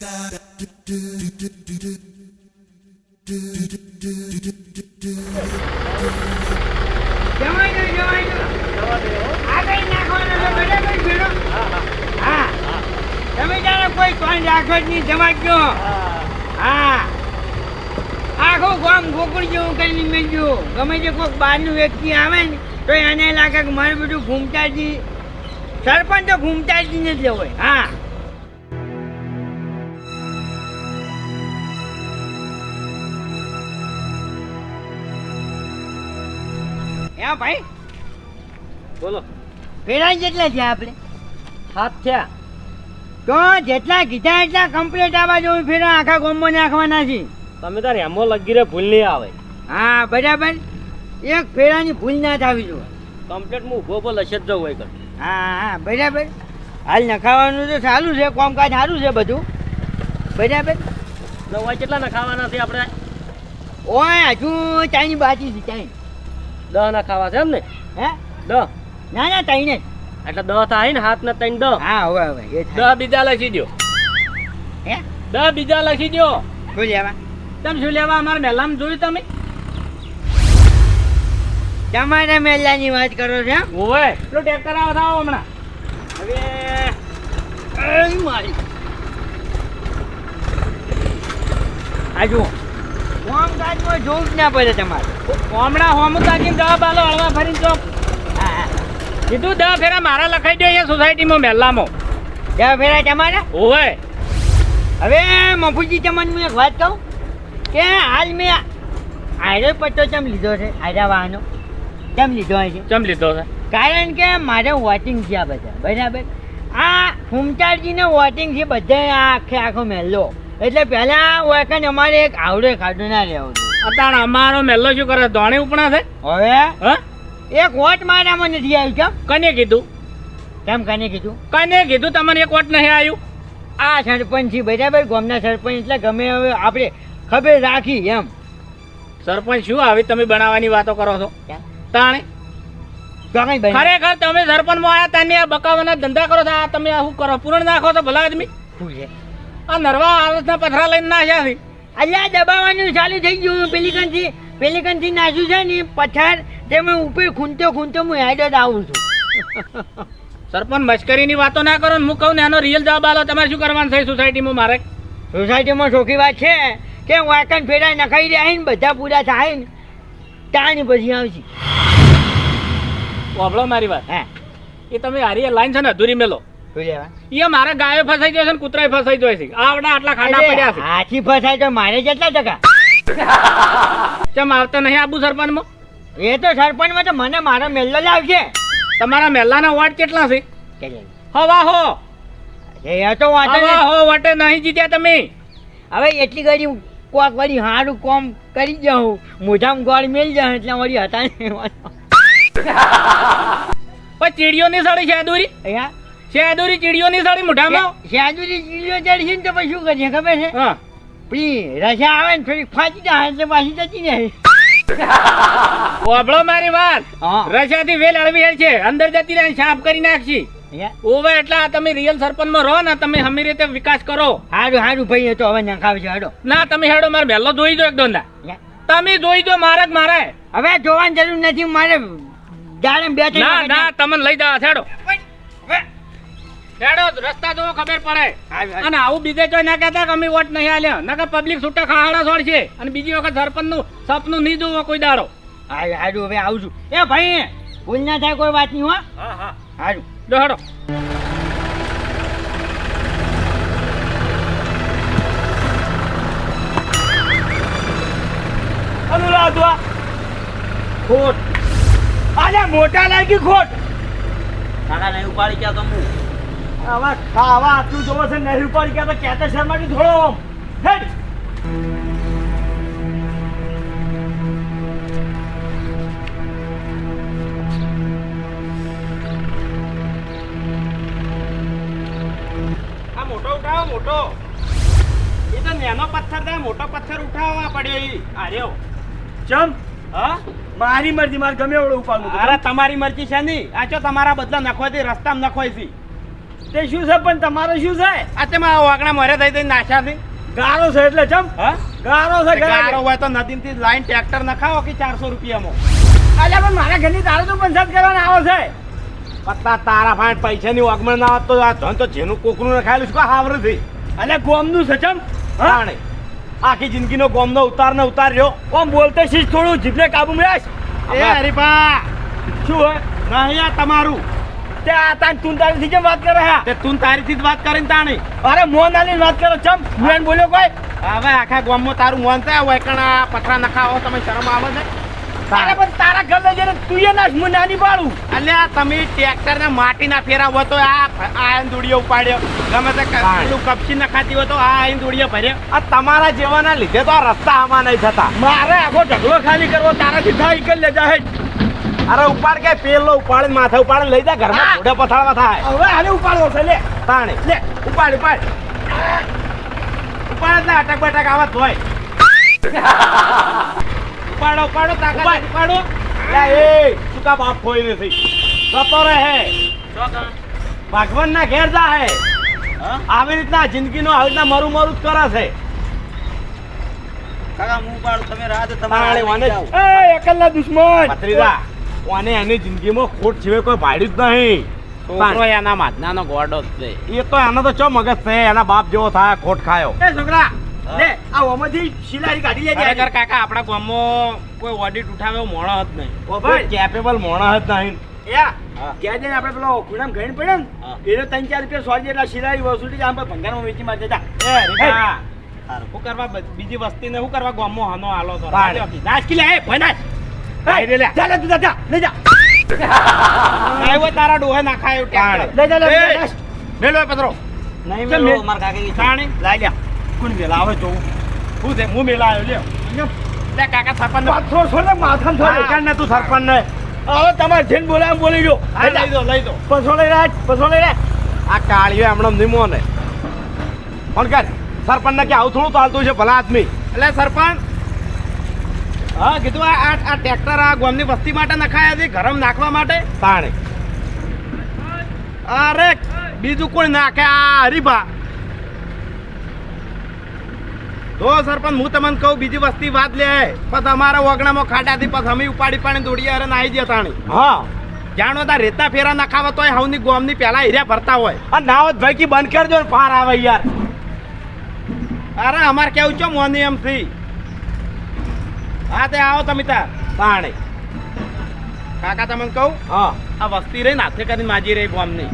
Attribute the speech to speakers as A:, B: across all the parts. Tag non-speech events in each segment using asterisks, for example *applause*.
A: ગામ તે કોઈ બહારનું વ્યક્તિ આવે ને, તો એને લાગે કે મારું બધું ઘૂમતાજી સરપંચ તો ઘૂમતાજી જ હોય. હા. હે ભાઈ?
B: બોલો.
A: ફેરા જેટલા થયા આપણે?
B: હાથ થયા.
A: તો જેટલા કીધા એટલા કમ્પ્લીટ આવવા જોવું ફેરા આખા ગોમમાં નાખવાના છે.
B: તમે તાર એમો લગી રે ભૂલ નહીં આવે.
A: હા બરાબર. એક ફેરાની ભૂલ ના થવી જોઈએ.
B: કમ્પ્લીટ હું ઊભો બોલ લશે જ જવું હોય કર
A: હા હા બરાબર. હાલ નખાવાનું તો સારું છે કામકાજ સારું છે બધું. બરાબર.
B: નવા કેટલા નખાવાના ખાવાના છે આપણે?
A: ઓય હજુ ચાઈની બાકી છે ચાઈ
B: દહ ના ખાવા છે એમ ને?
A: હે?
B: દહ
A: ના ના તઈ ને
B: એટલે દહ થાય ને હાથ ના તઈ દહ
A: હા હવે હવે એ
B: દહ બીજા લખી દો
A: હે?
B: દહ બીજા લખી દો
A: શું લેવા?
B: તમે શું લેવા અમારે મેલામ જોયું તમે?
A: તમારે મેલાની વાત કરો છો?
B: ઓવે પેલો ટ્રેક્ટર આવો થાવ હમણાં.
A: હવે મારી. આ જુઓ. કામકાજમાં જોવું જ ના પડે તમારે.
B: હમણાં હોમ તાકીને દહ બાલો હળવા ફરીને
A: હા
B: કીધું દહ ફેરા મારા લખાઈ દો અહીંયા સોસાયટીમાં મહેલામાં.
A: ત્યાં ફેરા તમારા?
B: ઓવે
A: હવે મફુજી તમને હું એક વાત કહું કે હાલ મેં આયરો પટ્ટો ચમ લીધો છે આયરા વાહનો. ચમ લીધો છે.
B: ચમ લીધો છે?
A: કારણ કે મારે વોટિંગ છે આ બધા બરાબર? આ ફૂમચારજીને વોટિંગ છે બધા આ આખે આખો મહેલો. એટલે પહેલા વખત અમારે એક આવડે ખાડો ના રહેવું
B: અત્યારે અમારો મેલો શું કરે? ધોણી ઉપણા છે?
A: હવે?
B: હા?
A: એક વોટ મારામાં નથી આવ્યું કેમ?
B: કને કીધું?
A: કેમ કને કીધું?
B: કને કીધું? તમને એક વોટ નહીં આવ્યું?
A: આ સરપંચ બરાબર? ગામના સરપંચ એટલે ગમે હવે આપણે ખબર રાખી એમ.
B: સરપંચ શું આવી તમે બનાવવાની વાતો કરો છો? તાણે? ખરેખર તમે સરપંચમાં આવ્યા તાને આ બકાવાના ધંધા કરો છો? આ તમે આ શું કરો? પૂરણ નાખો તો ભલા આદમી?
A: શું છે?
B: આ નરવા આલસના પથરા લઈને નાખ્યા છે
A: અલ્યા દબાવવાનું ચાલુ થઈ ગયું. પેલીકનથી પેલીકનથી નાખ્યું છે ને પથ્થર તેમાં ઉપર ખૂંટતો ખૂંટતો હું હેડ જ આવું છું.
B: સરપંચ મશ્કરીની વાતો ના કરો ને હું કહું ને એનો રિયલ જવાબ આલો. તમારે શું કરવાનું છે સોસાયટીમાં મારે?
A: સોસાયટીમાં ચોખ્ખી વાત છે કે વાકણ ફેરા નખાઈ રહ્યા ને બધા પૂરા થાય ને તાની પછી આવશે.
B: ઓભળો મારી વાત.
A: હે.
B: એ તમે હારી લાઈન છે ને અધૂરી મેલો. એ મારા ગાયો ફસાઈ ગયો છે ને કૂતરાય ફસાઈ ગયો છે. આવડા આટલા ખાડા પડ્યા છે.
A: હાથી તો મારે કેટલા ટકા?
B: ચમ આવતા નહીં આબુ સરપંચમાં?
A: એ તો સરપંચમાં તો મને મારો મેલ્લો લાવશે
B: તમારા મહેલાના વોટ કેટલા છે. હવા હો.
A: એ તો
B: હવા હો વટે નહીં જીત્યા તમે.
A: હવે એટલી ઘડી કોક વળી હારું કોમ કરી જાઉં. મોઢામાં ગોળ મેલ જાય એટલે વળી હતા
B: પણ ચીડીઓ ની સળી દોરી?
A: અહીંયા?
B: શેદુરી ચીડીઓ ની સાડી મોઢામાં?
A: શાદુરી ચીડીઓ ચડશે ને તો પછી શું કરીએ ખબર છે?
B: હા.
A: પેલી રસા આવે ને થોડી ફાટી જાય એટલે પાછી જતી જાય *laughs*
B: ઓબળો મારી વાત.
A: રસા
B: થી વેલ અળવી છે. અંદર જતી રહે સાફ કરી નાખશી. ઓવે એટલે આ તમે રિયલ સરપંચમાં રહો ને તમે હમી રીતે વિકાસ કરો.
A: હારું હારું ભાઈ તો હવે નખાવ છે હાડો.
B: ના તમે હેડો મારે વહેલો જોઈ દો એક દોંદા. તમે જોઈ દો મારે જ મારે.
A: હવે જોવાની જરૂર નથી મારે જાણે બે
B: ના ના તમને લઈ જાવ છેડો
A: હવે.
B: હેડો રસ્તા જો ખબર પડે. અને આવું બીજે કોઈ ના કહેતા કે અમે વોટ નહીં આલ્યા. નકર પબ્લિક છૂટા ખાડા છોડશે. અને બીજી વખત સરપંચનું સપનું નહીં જોવો કોઈ દાડો.
A: હારું હવે આવું છું. એ ભાઈ ભૂલ ના થાય કોઈ વાત નહીં હો.
B: હા હા.
A: હારું.
B: જો
A: અનુરાધવા ખોટ. અરે મોટા લાગી ખોટ.
B: કાકા નહીં ઉપાડી ક્યાં તો હું
A: આવા ખાવા આટલું જોવો છે નહીં ઉપાડી ગયા તો કેતા શર્માથી થોડો આમ. હેડ
B: આ મોટો ઉઠાવો મોટો. એ તો નાનો પથ્થર થાય મોટો પથ્થર ઉઠાવવા પડ્યો ઈ આર્યો.
C: ચમ?
B: હા?
C: મારી મરજી મારે ગમે એવડો ઉપાડું
B: અરે તમારી મરજી છે નહીં. આ ચો તમારા બદલા નખવાથી રસ્તામાં નખવાય છે
C: તે શું છે? પણ તમારે શું છે?
B: આ તેમાં વાગણા મરે થઈ થઈ નાશા થી
C: ગારો છે એટલે ચમ?
B: હા?
C: ગારો છે
B: ગારો. હોય તો નદી થી લાઈન ટ્રેક્ટર નખાવો કે ચારસો રૂપિયામાં?
C: અલ્યા પણ મારા ઘરની તારે તો પંચાયત કરવાના આવે છે.
D: પત્તા તારા ફાંટ પૈસાની વાગમણ ના હોત તો આ ધન તો જેનું કોકરું નખાયેલું છે હાવરે થઈ
C: અલ્યા ગોમનું છે ચમ? હા?
D: આખી જિંદગીનો ગોમનો ઉતાર ને ઉતાર રહ્યો
C: ઓમ બોલતે શીશ થોડું જીભને કાબુ મેળાશ
D: એ હરીફા.
C: શું હોય?
D: નહીં આ તમારું.
C: તે આ તાન તું તારીથી કેમ વાત કરે હા.
D: તે તું જ વાત કરીને તાણી.
C: અરે મોન આલી વાત કરો ચમ હું બોલ્યો કોઈ?
D: હવે આખા ગામમાં તારું મોન થાય હોય કણા પથરા નખાવો તમે શરમ આવે છે?
C: તારે પણ તારા ઘર લઈ જઈને તું એ નાશ હું નાની પાડું
D: અલ્યા તમે ટ્રેક્ટર ને માટી ના ફેરાવો તો આ આયન દોડીઓ ઉપાડ્યો. ગમે તે પેલું કપચી નખાતી હોય તો આ આયન દોડીઓ ભર્યો. આ તમારા જેવાના લીધે તો આ રસ્તા આમાં નહીં થતા.
C: મારે આખો ઢગલો ખાલી કરવો તારાથી થાય કે લેજા જાહેર
D: અરે ઉપાડ કે પેલો ઉપાડ માથે ઉપાડ લઈ જા ઘરમાં ઘોડે પથાળવા થાય.
C: હવે આને ઉપાડવો છે લે.
D: તાણે.
C: લે
D: ઉપાડ ઉપાડ. ઉપાડ ના અટક બટક આવત હોય. ઉપાડો ઉપાડો તાકાત ઉપાડો. લે એ સુકા બાપ કોઈ નથી જતો રહે. ભગવાન ના ઘેર જા હે. આવી રીતના જિંદગી નો આવી રીતના મરું મરું જ કરે છે.
B: કાકા હું પાડું તમે
D: રાત
C: તમારે એકલા દુશ્મન.
D: ભત્રીજા ઓને એની જિંદગીમાં ખોટ સિવાય કોઈ ભાડ્યું જ નહીં.
B: છોકરો એના માધનાનો ગોડો જ છે.
D: એ તો એનો તો ચો મગજ છે એના બાપ જેવો થાય ખોટ ખાયો.
C: એ છોકરા લે આ ઓમાંથી શિલારી કાઢી લેજે.
D: ખરેખર કાકા આપણા ગામમાં કોઈ ઓડિટ ઉઠાવે એવો મોણો જ નહીં.
C: ઓ ભાઈ.
D: કેપેબલ મોણો જ નહીં.
C: યા
D: હા.
C: જઈને આપણે પેલો ખૂણામ ઘણી પડે ને
D: હા.
C: ત્રણ ચાર રૂપિયા સોરી જેટલા શિલારી વસૂલી આમ પર ભંગારમાં વેચી
D: એ રીકા શું કરવા બીજી વસ્તીને શું કરવા ગામમાં હનો હાલો તો? નાચકી લે એ ભાઈ નાચ રે લે.
C: જા લે તું જા, જા લઈ જા. *laughs*
D: તારા ડોહે નાખાયો ટ્રેક્ટર.
C: લઈ જા લે જા, જા.
D: મેલો એ
B: નહીં
C: મેલો,
B: માર કાકા
D: તાણી
C: લાઈ લ્યા. કોણ વેલા આવે જોવું
D: શું છે? હું મેલા આવ્યો લે કાકા સરપંચ
C: પાછો છોડ ને માથામાં છોડ
D: કાન ને તું સરપંચ ને
C: હવે તમારે જેને એમ બોલી જો
D: હા, લઈ દો લઈ દો.
C: પછો લઈ રાખ પછો લઈ રાખ
D: આ કાળીઓ હમણાં નિમો ને ફોન કર સરપંચ ને કે આવું થોડું ચાલતું છે ભલા આદમી. એટલે સરપંચ. હા કીધું આ આ આ ટ્રેક્ટર આ ગામની વસ્તી માટે નખાયા છે ગરમ નાખવા માટે? તાણે. અરે બીજું કોઈ નાખે? આ હરીભા. તો સરપંચ હું તમને કહું બીજી વસ્તી વાત લે. પછી અમારા ઓગણામાં ખાડાથી પછી અમે ઉપાડી પાણી દોડી અરે નાઈ દે તાણી. હા. જાણો તા રેતા ફેરા નખાવા તો હવની ગોમની પેલા હીર્યા ભરતા હોય. આ નાવત ભાઈ કી બંધ કરજો પાર આવે યાર. અરે અમાર કેવું છો મોની એમ થી? હા તે આવો તમે તાર પાણી કાકા તમને કહું? હા. આ વસ્તી રહી નાથે કરીને માજી રહી ગોમની.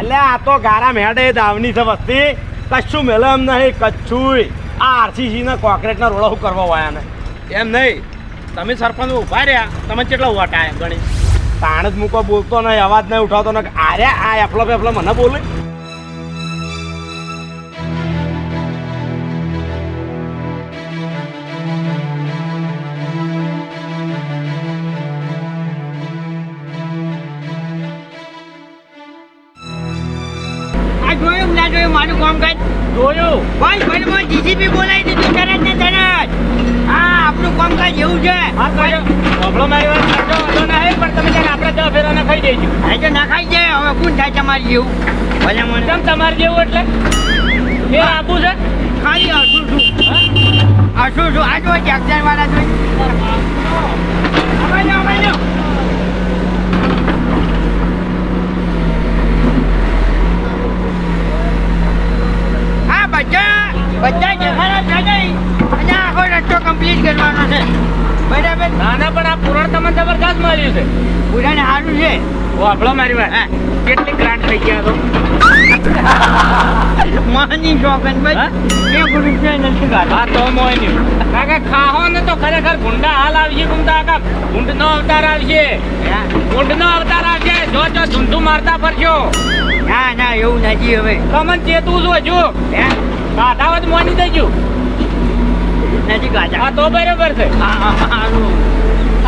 D: એટલે આ તો ગારા મેડે દાવની છે વસ્તી. કશું મેલે એમ નહીં કચ્છું આ આરસીસી ના કોન્ક્રીટ ના રોડો શું કરવા વાયા ને. એમ નહીં. તમે સરપંચ ઊભા રહ્યા. તમે કેટલા વોટ આયા ગણી તાણ જ મૂકો બોલતો નહીં અવાજ નહીં ઉઠાવતો નહીં. આરે આ એફલો પેફલો મને બોલે.
A: ના મારું કામ કાજ
D: જોયું?
A: ભાઈ ભાઈમાં જીસીબી બોલાવી દીધું તરત ને તરત. હા આપણું કામ કાજ એવું છે.
B: હા તો પ્રોબ્લેમ મારી વાત કરજો વાંધો નહીં પણ તમે ત્યારે આપણે દસ ફેરા ખાઈ દેજો.
A: હા તો ખાઈ જાય. હવે કોણ થાય તમારી જેવું? ભલે મને.
B: કેમ તમારે જેવું એટલે? એ આપું છે?
A: ખાલી હસું છું. હસું છું. આ જો ટ્રેક્ટર વાળા જોઈ અમારે અમારે આ બધા બધા જવાના છે નહીં અને આખો રસ્તો કમ્પ્લીટ કરવાનો છે બરાબર
B: નાના પણ આ પુરાણ તમને જબરદસ્ત માર્યું છે
A: બધાને સારું છે.
B: વાપડો મારી વાત. કેટલી ગ્રાન્ટ થઈ ગયા તો? *laughs*
A: માની શોખન ભાઈ. એક રૂપિયા નથી કાઢા
B: હા તો મોય નહીં. કાકા ખાહો ને તો ખરેખર ગુંડા હાલ આવશે ગુંડા કાકા ગુંડનો અવતાર આવશે ગુંડનો અવતાર આવશે જો જો ધૂંધું મારતા ફરશો
A: ના ના એવું નથી હવે.
B: તમને ચેતવું છું હજુ.
A: હે?
B: કાઢાવત મોની દેજો
A: નથી કાઢા
B: તો બરાબર છે.
A: હા, હા, હા,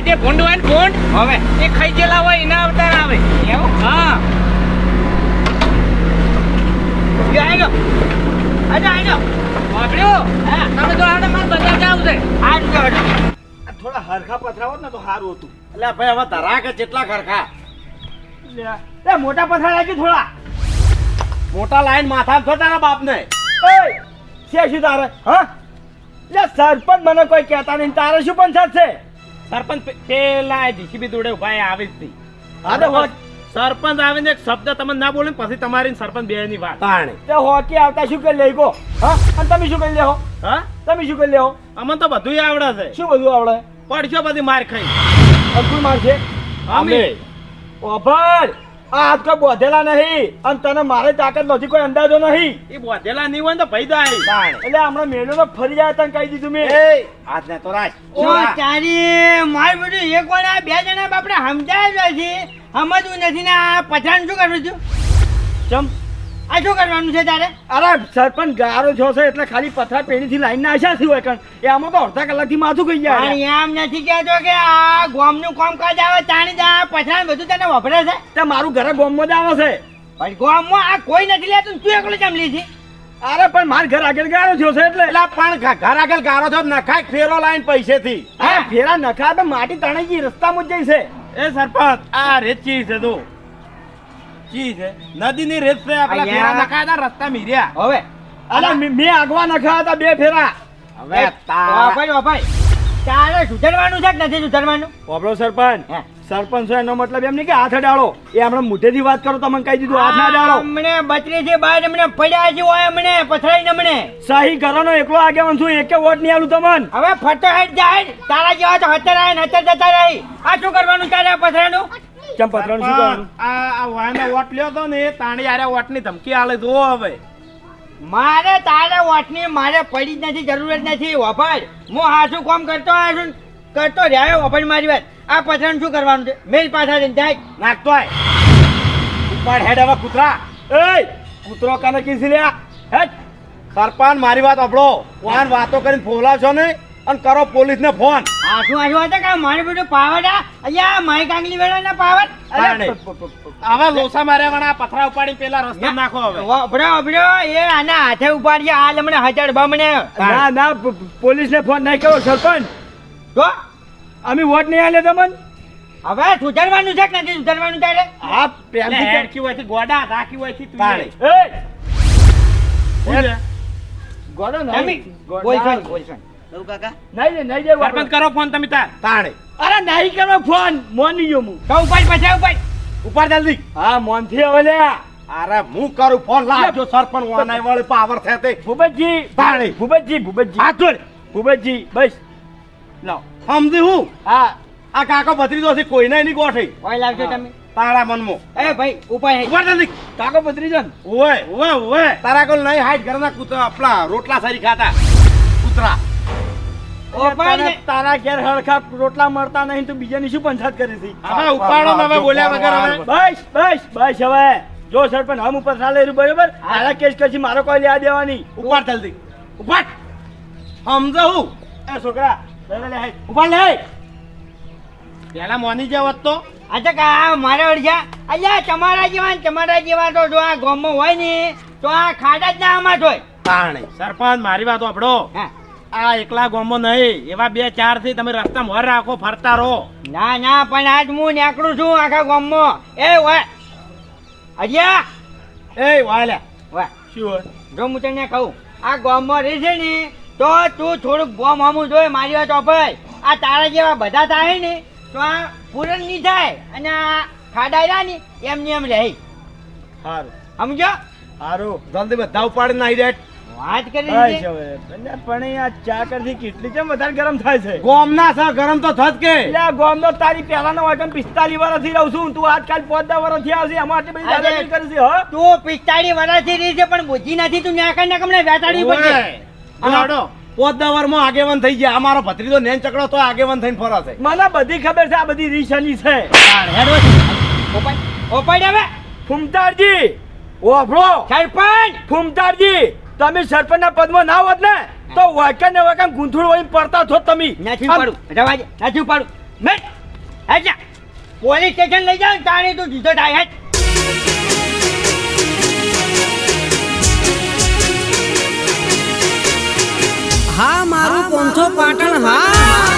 A: સારું.
B: આ જે ભૂંડ હોય ભૂંડ
A: હવે.
B: એ ખાઈ ગયેલા હોય એના અવતાર આવે.
A: એવું?
B: હા.
A: લો. આજો,
B: વાપર્યો
A: હા.
B: તમે તો આને મારે બજાર જાવ છે.
A: સારું
C: આ થોડા હરખા પથરા હોત ને તો સારું હતું.
D: એટલે ભાઈ હવે ધરા કે કેટલા ખરખા
C: લે, એ મોટા પથરા રાખી થોડા?
D: મોટા લાઈન માથા છો તારા બાપને.
C: છે શું તારે? હા? લે સરપંચ મને કોઈ કહેતા નહીં. તારે શું પણ છે?
D: સરપંચ પેલા જીસીબી જોડે ઊભા આવે જ હતી.
C: હા તો
D: સરપંચ આવીને એક શબ્દ તમે ના બોલે ને પછી તમારી સરપંચ બે ની વાત. તાણે.
C: તો હોકી આવતા શું કરી લઈ ગો હા? અને તમે શું કરી લેહો?
D: હા?
C: તમે શું કરી લેહો?
D: અમને તો બધું આવડે છે.
C: શું બધું આવડે?
D: પડશો બધી માર ખાઈ.
C: બધું માર છે
D: અમે.
C: ઓભર આ હાથ કોઈ બોધેલા નહીં. અને તને મારે તાકાત નથી કોઈ અંદાજો નહીં.
D: એ બોધેલા નહીં હોય ને તો ભાઈ દાય
C: એટલે હમણાં મેળો તો ફરી જાય તને કહી દીધું મેં.
D: એ હાથ ને તો રાખ.
A: ઓ તારી માર બધું એક વાર આ બે જણા બાપડે સમજાય છે સમજવું નથી ને આ પછાણ શું કરું છું?
C: ચમ.
A: આ શું કરવાનું છે તારે?
C: અરે સરપંચ ગારો છો છે એટલે ખાલી પથરા પેઢીથી લાઈન ના આશા થયું હોય કણ એ આમાં તો અડધા કલાકથી માથું ગઈ જાય
A: એમ નથી કહેતો કે આ ગોમનું કામકાજ આવે તાણી જ પથરા બધું તને વપરે છે?
C: તે મારું ઘરે ગોમમાં જ આવે છે.
A: પણ ગોમમાં આ કોઈ નથી લેતું તું એકલો કેમ લીધી
C: અરે પણ માર ઘર આગળ ગારો થયો છે એટલે.
D: એટલે પણ ઘર આગળ ગારો છો નખાય ફેરો લાઈન પૈસેથી.
C: હા ફેરા નખા તો માટી તણાઈ ગઈ રસ્તામાં જ જઈ છે.
D: એ સરપંચ આ રેચી છે તું. ચી છે. નદીની રેત છે આપણા ફેરા નખાયા હતા રસ્તા મીર્યા.
A: હવે.
C: અરે મેં આગવા નખાયા હતા બે ફેરા.
D: હવે
A: ભાઈ ભાઈ. તારે સુધરવાનું છે કે નથી સુધરવાનું?
C: ઓબળો સરપંચ. સરપંચ એનો મતલબ એમ નહીં કે હાથ અડાડો. એ હમણાં મોઢેથી વાત કરો તમને કહી દીધું હાથ ના અડાડો.
A: અમને છે થી બાર અમને પડ્યા છે હોય અમને પથરાઈ અમને.
C: સહી કરવાનો એકલો આગેવાન છું એકે વોટ નહીં આલું તમને.
A: હવે ફટો હેડ જાય તારા જેવા તો હતર ને હતર જતા રહી. આ શું કરવાનું તારે પથરાનું?
C: ચમ પતરાનું શું કરવાનું?
D: આ આ વાયનો વોટ લ્યો તો ને એ તાણી આરે વોટની ધમકી આલે જો હવે.
A: મારે તારે વોટની મારે પડી જ નથી જરૂર જ નથી. વફાડ. હું હાસું કોમ કરતો આવ્યો કરતો રહ્યો વફાડ મારી વાત. આ પથરાનું શું કરવાનું છે? મેલ પાછા જઈને જાય.
D: નાખતો આય. ઉપાડ હેડ હવે કૂતરા.
C: એય કૂતરો કાને કીધી લ્યા? હેટ.
D: સરપાન મારી વાત આપણો વાન વાતો કરીને ફોલાવશો ને અને કરો પોલીસને ફોન.
A: આઠું આઠું હતા કે મારે બધું પાવડા અહીંયા માઈ કાંગલી વેળા ના પાવડ
D: આવા લોસા માર્યા વાળા પથરા ઉપાડી પેલા રસ્તે નાખો હવે.
A: વભડો વભડો એ આના હાથે ઉપાડી આ લમણે હજાર બમણે
C: ના. ના પોલીસને ફોન નહીં કરો સરપંચ.
A: તો
C: અમે વોટ નહીં આલે તમને?
A: હવે સુધરવાનું છે કે નથી સુધરવાનું તારે?
C: આ પ્રેમથી કે-
D: હોય છે ગોડા રાખી હોયથી તું એ!
C: ગોડા
A: છે?
C: નહીં. ગોડો-
A: બોલશો ને, કાકા.
C: નહીં ને નહીં જાય
D: સરપંચ કરો ફોન તમે તાર. તાણે.
C: અરે નહીં કરો ફોન મોની ગયો હું.
A: તો ઉપાય પછી ઉપાય
D: ઉપર જલ્દી.
C: હા મોનથી હવે લ્યા
D: અરે હું કરું ફોન લાવજો સરપંચ વાનાય વળે પાવર છે તે.
C: ભૂપતજી
D: તાણે.
C: ભૂપતજી ભૂપતજી.
D: હાથ જોડ.
C: ભૂપતજી બસ.
D: લાવ સમજી હું?
C: હા.
D: આ કાકો ભત્રીજો છે કોઈને નહીં ગોઠે.
A: કોઈ લાવશો તમે.
D: તારા મનમો.
A: એ ભાઈ ઉપાય
D: ઉપર જલ્દી.
C: કાકો ભત્રીજો જન
D: ઓય ઓય ઓય તારા કોલ નહીં હાઈટ ઘરના કૂતરા આપણા રોટલા સારી ખાતા. કૂતરા.
C: તારા ઘેર હળખા રોટલા મળતા નહીં તો બીજાની શું પંચાયત કરી હતી?
D: હવે ઉપાડો હવે બોલ્યા વગર હવે.
C: બસ બસ બસ હવે. જો સરપંચ હમ ઉપર ચાલે રહ્યું બરોબર? આના કેસ પછી મારો કોઈ લેવા દેવાની.
D: ઉપાડ જલ્દી. ઉપાડ. સમજો હું
C: એ છોકરા લે.
D: ઉપાડ લે પેલા મોની જેવો તો?
A: અચ્છા કા મારે અડજા અલ્યા તમારા જેવા તમારા જેવા તો જો આ ગામમાં હોય ને તો આ ખાડા જ ના આમાં હોય.
D: તાણે. સરપંચ મારી વાત આપડો
A: હા.
D: આ એકલા ગોમો નહીં. એવા બે ચારથી તમે રસ્તા મોર રાખો ફરતા રહો.
A: ના ના પણ આજ હું નીકળું છું આખા ગોમો. એ વાય અજ્યા.
D: એ વાલે
A: વાય
D: શું હોય?
A: જો હું તને કહું આ ગોમો રહે છે ને તો તું થોડુંક ગોમ હમું જોઈ મારી વાત ભાઈ. આ તારા જેવા બધા થાય ને તો આ પૂરણ નહીં થાય અને આ ખાડા રહ્યા ને એમને એમ રહે.
D: સારું
A: સમજો?
D: સારું જલ્દી બધા ઉપાડી નાઈ દે.
A: વાત કરી
C: બસ
A: છે
C: હવે. પણ પણ આ ચા કરથી કેટલી કેમ વધારે ગરમ થાય છે?
D: ગોમના છે ગરમ તો થત કે.
C: એટલે આ તારી પહેલાનો વર્ષથી રહું છું તું આજકાલ પોતા વર્ષથી આવશે એમાં આટલી બધી દાદાગીરી કરી છે હો?
A: તું પિસ્તાળી વર્ષથી રહી છે પણ બુદ્ધિ નથી તું ન્યા વેચાડવી પડશે?
D: આગેવાન થઈ ગયા અમારો ભત્રીજો નેન ચકડો તો આગેવાન થઈને ફરો છે.
C: મને બધી ખબર છે આ બધી રીશની છે.
A: ઓપાડ ઓપાડ હવે.
C: ફૂમતારજી ઓભળો.
A: સરપંચ!
C: ફૂમતારજી તમે સરપંચના પદમાં ના હોત ને તો વાકન ને વાકન ગૂંથુડ વળી પડતા છો તમે.
A: નથી પાડું. રવા દે નથી પાડું. મેટ આજા પોલીસ સ્ટેશન લઈ જાવ તાણી તું જીતો થાય હેટ
E: હા મારું પોંચો પાટણ હા.